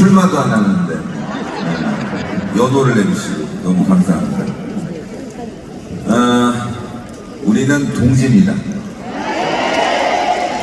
출마도 안 하는데 네, 여도를 내주시고 너무 감사합니다. 아, 우리는 동지입니다.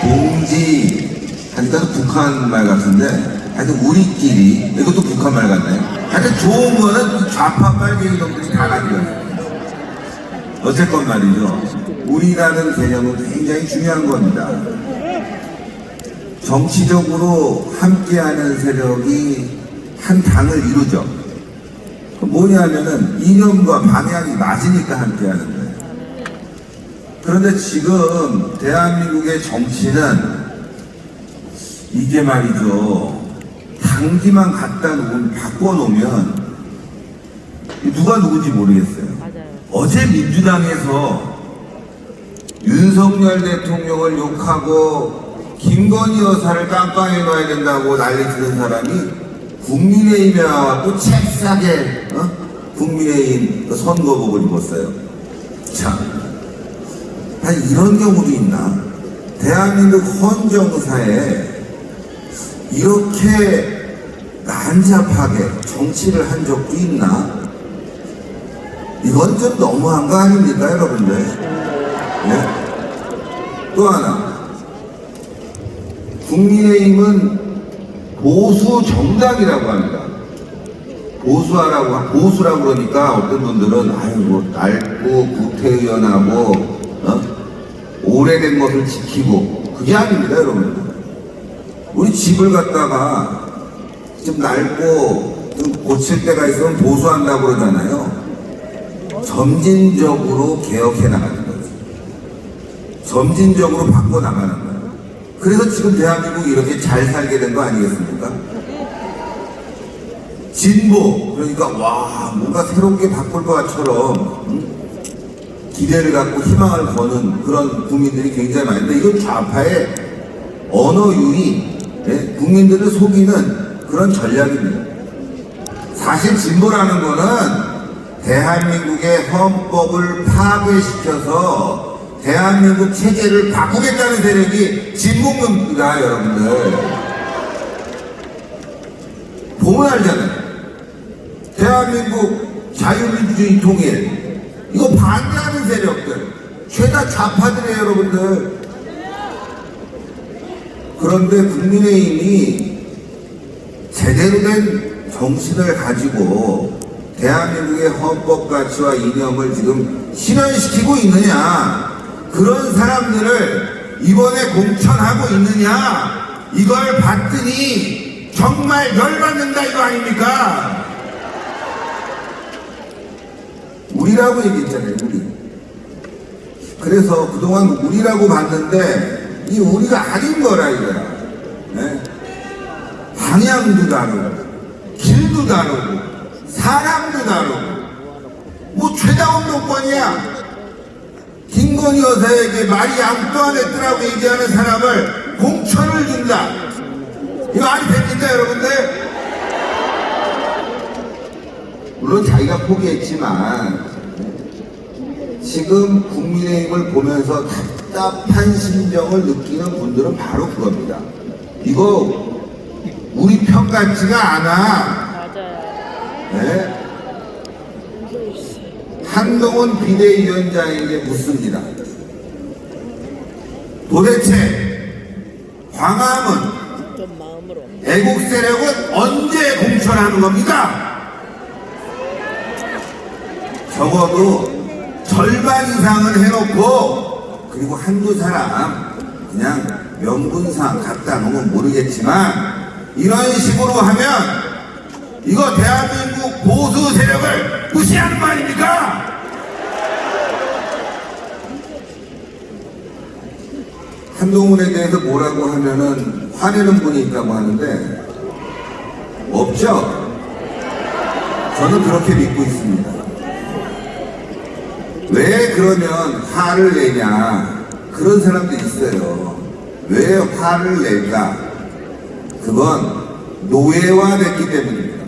동지 하니까 북한 말 같은데 하여튼 우리끼리 이것도 북한 말 같나요? 하여튼 좋은 거는 좌파 빨갱이 놈들이 다 가져가요. 어쨌건 말이죠. 우리라는 개념은 굉장히 중요한 겁니다. 정치적으로 함께하는 세력이 한 당을 이루죠. 그 뭐냐면은 이념과 방향이 맞으니까 함께하는 거예요. 그런데 지금 대한민국의 정치는 이게 말이죠. 당기만 갖다 놓으면 바꿔놓으면 누가 누군지 모르겠어요. 맞아요. 어제 민주당에서 윤석열 대통령을 욕하고 김건희 여사를 깜빵에 넣어야 된다고 난리 치는 사람이 국민의힘에 와갖고 잽싸게 어? 국민의힘 그 선거복을 입었어요. 자, 아 이런 경우도 있나? 대한민국 헌정사에 이렇게 난잡하게 정치를 한 적도 있나? 이건 좀 너무한 거 아닙니까, 여러분들? 예? 또 하나. 국민의힘은 보수 정당이라고 합니다. 보수하라고, 보수라고 그러니까 어떤 분들은, 아유, 뭐, 낡고 구태의연하고, 어? 오래된 것을 지키고, 그게 아닙니다, 여러분. 우리 집을 갖다가 좀 낡고 좀 고칠 때가 있으면 보수한다고 그러잖아요. 점진적으로 개혁해 나가는 거죠. 점진적으로 바꿔 나가는 거예요. 그래서 지금 대한민국이 이렇게 잘 살게 된 거 아니겠습니까? 진보 그러니까 와 뭔가 새롭게 바꿀 것처럼 응? 기대를 갖고 희망을 거는 그런 국민들이 굉장히 많은데 이건 좌파의 언어율이 예, 국민들을 속이는 그런 전략입니다. 사실 진보라는 거는 대한민국의 헌법을 파괴시켜서 대한민국 체제를 바꾸겠다는 세력이 진보입니다, 여러분들. 보면 알잖아요. 대한민국 자유민주주의 통일. 이거 반대하는 세력들. 죄다 좌파들이에요, 여러분들. 그런데 국민의힘이 제대로 된 정신을 가지고 대한민국의 헌법 가치와 이념을 지금 실현시키고 있느냐 그런 사람들을 이번에 공천하고 있느냐? 이걸 봤더니 정말 열받는다 이거 아닙니까? 우리라고 얘기했잖아요 우리. 그래서 그동안 우리라고 봤는데 이 우리가 아닌 거라 이거야. 네? 방향도 다르고 길도 다르고 사람도 다르고. 뭐 최다운 노건이야 김건희 여사에게 말이 양도 안 했더라고 얘기하는 사람을 공천을 준다 이거 말이 됩니까 여러분들? 물론 자기가 포기했지만 지금 국민의힘을 보면서 답답한 심정을 느끼는 분들은 바로 그겁니다 이거 우리 편 같지가 않아 맞아요. 네? 한동훈 비대위원장에게 묻습니다. 도대체 광화문. 애국 세력은 언제 공천하는 겁니까? 적어도 절반 이상은 해놓고 그리고 한두 사람 그냥 명분상 갖다 놓으면 모르겠지만 이런 식으로 하면 이거 대한민국 보수 세력을 무시하는 거 아닙니까? 한동훈에 대해서 뭐라고 하면은 화내는 분이 있다고 하는데 없죠? 저는 그렇게 믿고 있습니다. 왜 그러면 화를 내냐? 그런 사람도 있어요. 왜 화를 낼까? 그건 노예화됐기 때문입니다.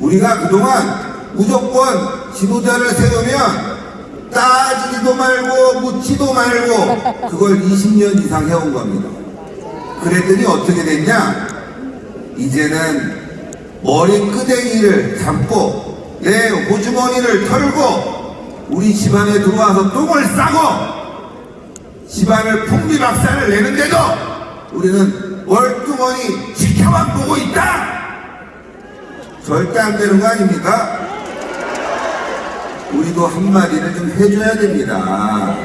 우리가 그동안 무조건 지도자를 세우면 따지지도 말고 묻지도 말고 그걸 20년 이상 해온 겁니다. 그랬더니 어떻게 됐냐? 이제는 머리 끄댕이를 잡고 내 호주머니를 털고 우리 집안에 들어와서 똥을 싸고 집안을 풍비박산을 내는데도 우리는 월등원이 지켜만 보고 있다! 절대 안 되는 거 아닙니까? 우리도 한마디를 좀 해줘야 됩니다.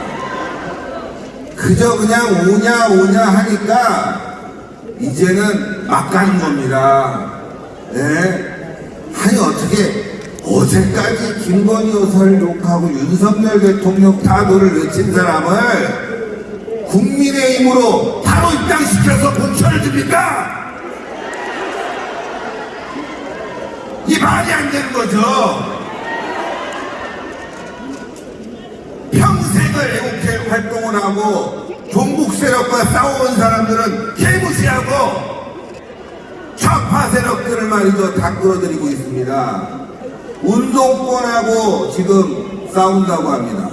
그저 그냥 오냐 오냐 하니까 이제는 막 가는 겁니다. 예? 아니 어떻게 어제까지 김건희 여사를 욕하고 윤석열 대통령 타도를 외친 사람을 국민의힘으로 바로 입당시켜서 공천을 줍니까? 이 말이 안 되는 거죠. 평생을 애국회 활동을 하고 종북 세력과 싸워온 사람들은 개무시하고 좌파 세력들을 말이죠 다 끌어들이고 있습니다. 운동권하고 지금 싸운다고 합니다.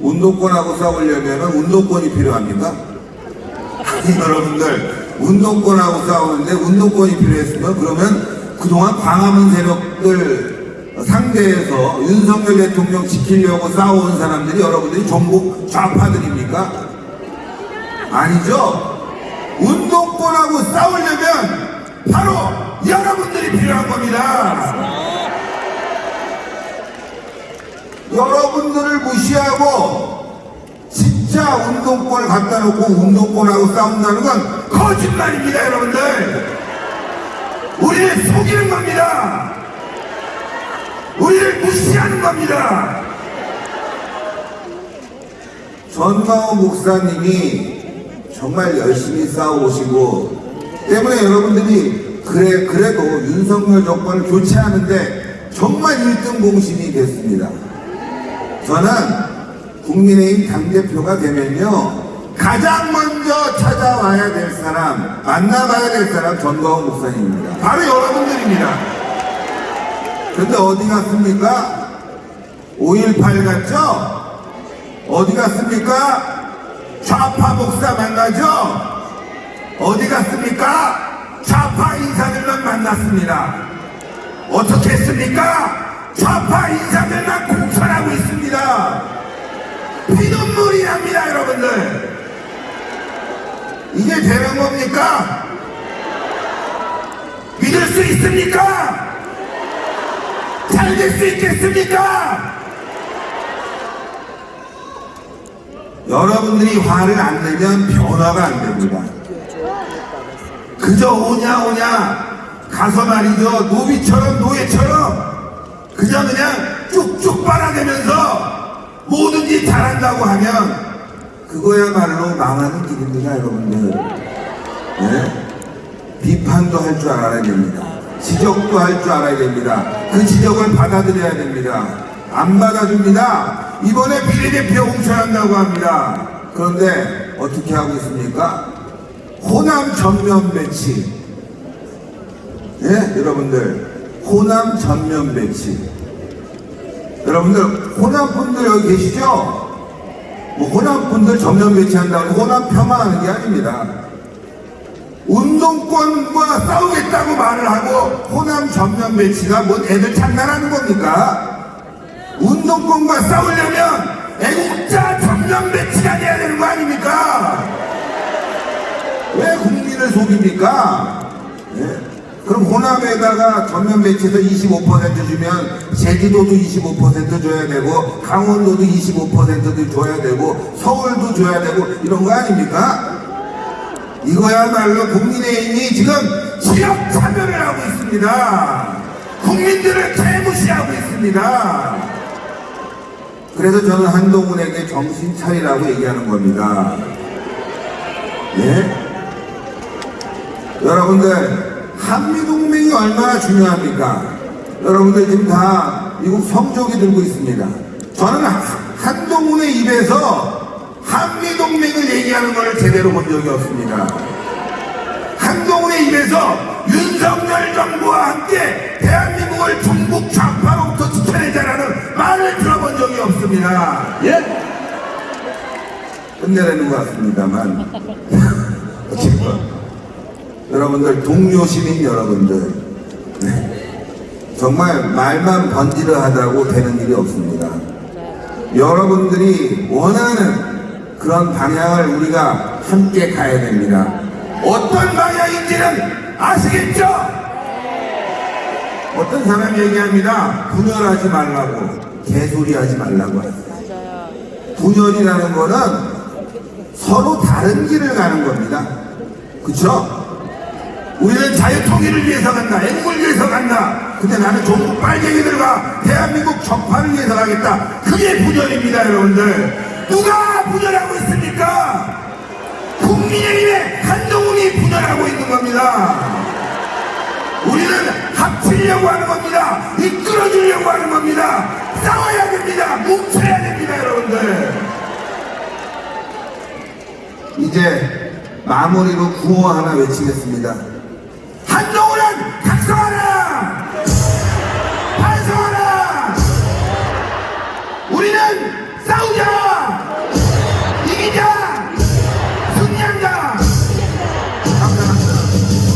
운동권하고 싸우려면 운동권이 필요합니까? 아니 여러분들 운동권하고 싸우는데 운동권이 필요했으면 그러면 그동안 광화문 세력들 상대해서 윤석열 대통령 지키려고 싸워온 사람들이 여러분들이 전부 좌파들입니까? 아니죠? 운동권하고 싸우려면 바로 여러분들이 필요한 겁니다. 여러분들을 무시하고 진짜 운동권을 갖다 놓고 운동권하고 싸운다는 건 거짓말입니다, 여러분들. 우리를 속이는 겁니다. 우리를 무시하는 겁니다. 전광호 목사님이 정말 열심히 싸워오시고 때문에 여러분들이 그래 그래도 윤석열 정권을 교체하는데 정말 1등 공신이 됐습니다. 저는 국민의힘 당대표가 되면요 가장 먼저 찾아와야 될 사람 만나봐야 될 사람 전광호 목사님입니다. 바로 여러분들입니다. 근데 어디 갔습니까? 5.18 갔죠? 어디 갔습니까? 좌파 목사 만나죠? 어디 갔습니까? 좌파 인사들만 만났습니다. 어떻게 했습니까? 좌파 인사들만 공천하고 있습니다. 피눈물이 납니다, 여러분들. 이게 되는 겁니까? 믿을 수 있습니까? 잘 될 수 있겠습니까? 여러분들이 화를 안 내면 변화가 안 됩니다. 그저 오냐 오냐 가서 말이죠 노비처럼 노예처럼 그저 그냥 쭉쭉 빨아대면서 뭐든지 잘한다고 하면 그거야말로 망하는 길입니다 여러분들. 네? 비판도 할 줄 알아야 됩니다. 지적도 할 줄 알아야 됩니다. 그 지적을 받아들여야 됩니다. 안 받아줍니다. 이번에 비례대표 공천한다고 합니다. 그런데 어떻게 하고 있습니까? 호남 전면 배치. 예 여러분들. 호남 전면 배치. 여러분들 호남 분들 여기 계시죠? 뭐 호남 분들 전면 배치한다고 호남 폄하하는 게 아닙니다. 운동권과 싸우겠다고 말을 하고 호남 전면 배치가 뭔 애들 장난하는 겁니까? 운동권과 싸우려면 애국자 전면 배치가 돼야 되는 거 아닙니까? 왜 국민을 속입니까? 예? 그럼 호남에다가 전면 배치해서 25% 주면 제주도도 25% 줘야 되고 강원도도 25%도 줘야 되고 서울도 줘야 되고 이런 거 아닙니까? 이거야말로 국민의힘이 지금 지역 차별을 하고 있습니다. 국민들을 개무시하고 있습니다. 그래서 저는 한동훈에게 정신 차리라고 얘기하는 겁니다. 예? 여러분들 한미동맹이 얼마나 중요합니까? 여러분들 지금 다 미국 성적이 들고 있습니다. 저는 하- 한동훈의 입에서 한미동맹을 얘기하는 걸 제대로 본 적이 없습니다. 한동훈의 입에서 윤석열 정부와 함께 대한민국을 중국 좌파로부터 지켜내자라는 말을 들어본 적이 없습니다. 예? 끝내려는 것 같습니다만. 어쨌건. 여러분들 동료 시민 여러분들 네. 정말 말만 번지르 하다고 되는 일이 없습니다. 여러분들이 원하는 그런 방향을 우리가 함께 가야 됩니다. 어떤 방향인지는 아시겠죠? 어떤 사람이 얘기합니다. 분열하지 말라고 개소리 하지 말라고 하세요. 분열이라는 거는 서로 다른 길을 가는 겁니다. 그쵸? 우리는 자유통일을 위해서 간다. 애국을 위해서 간다. 근데 나는 종북 빨갱이들과 대한민국 적파를 위해서 가겠다. 그게 분열입니다, 여러분들. 누가 분열하고 있습니까? 국민의힘의 한동훈이 분열하고 있는 겁니다. 우리는 합치려고 하는 겁니다. 이끌어주려고 하는 겁니다. 싸워야 됩니다. 뭉쳐야 됩니다, 여러분들. 이제 마무리로 구호 하나 외치겠습니다. 한동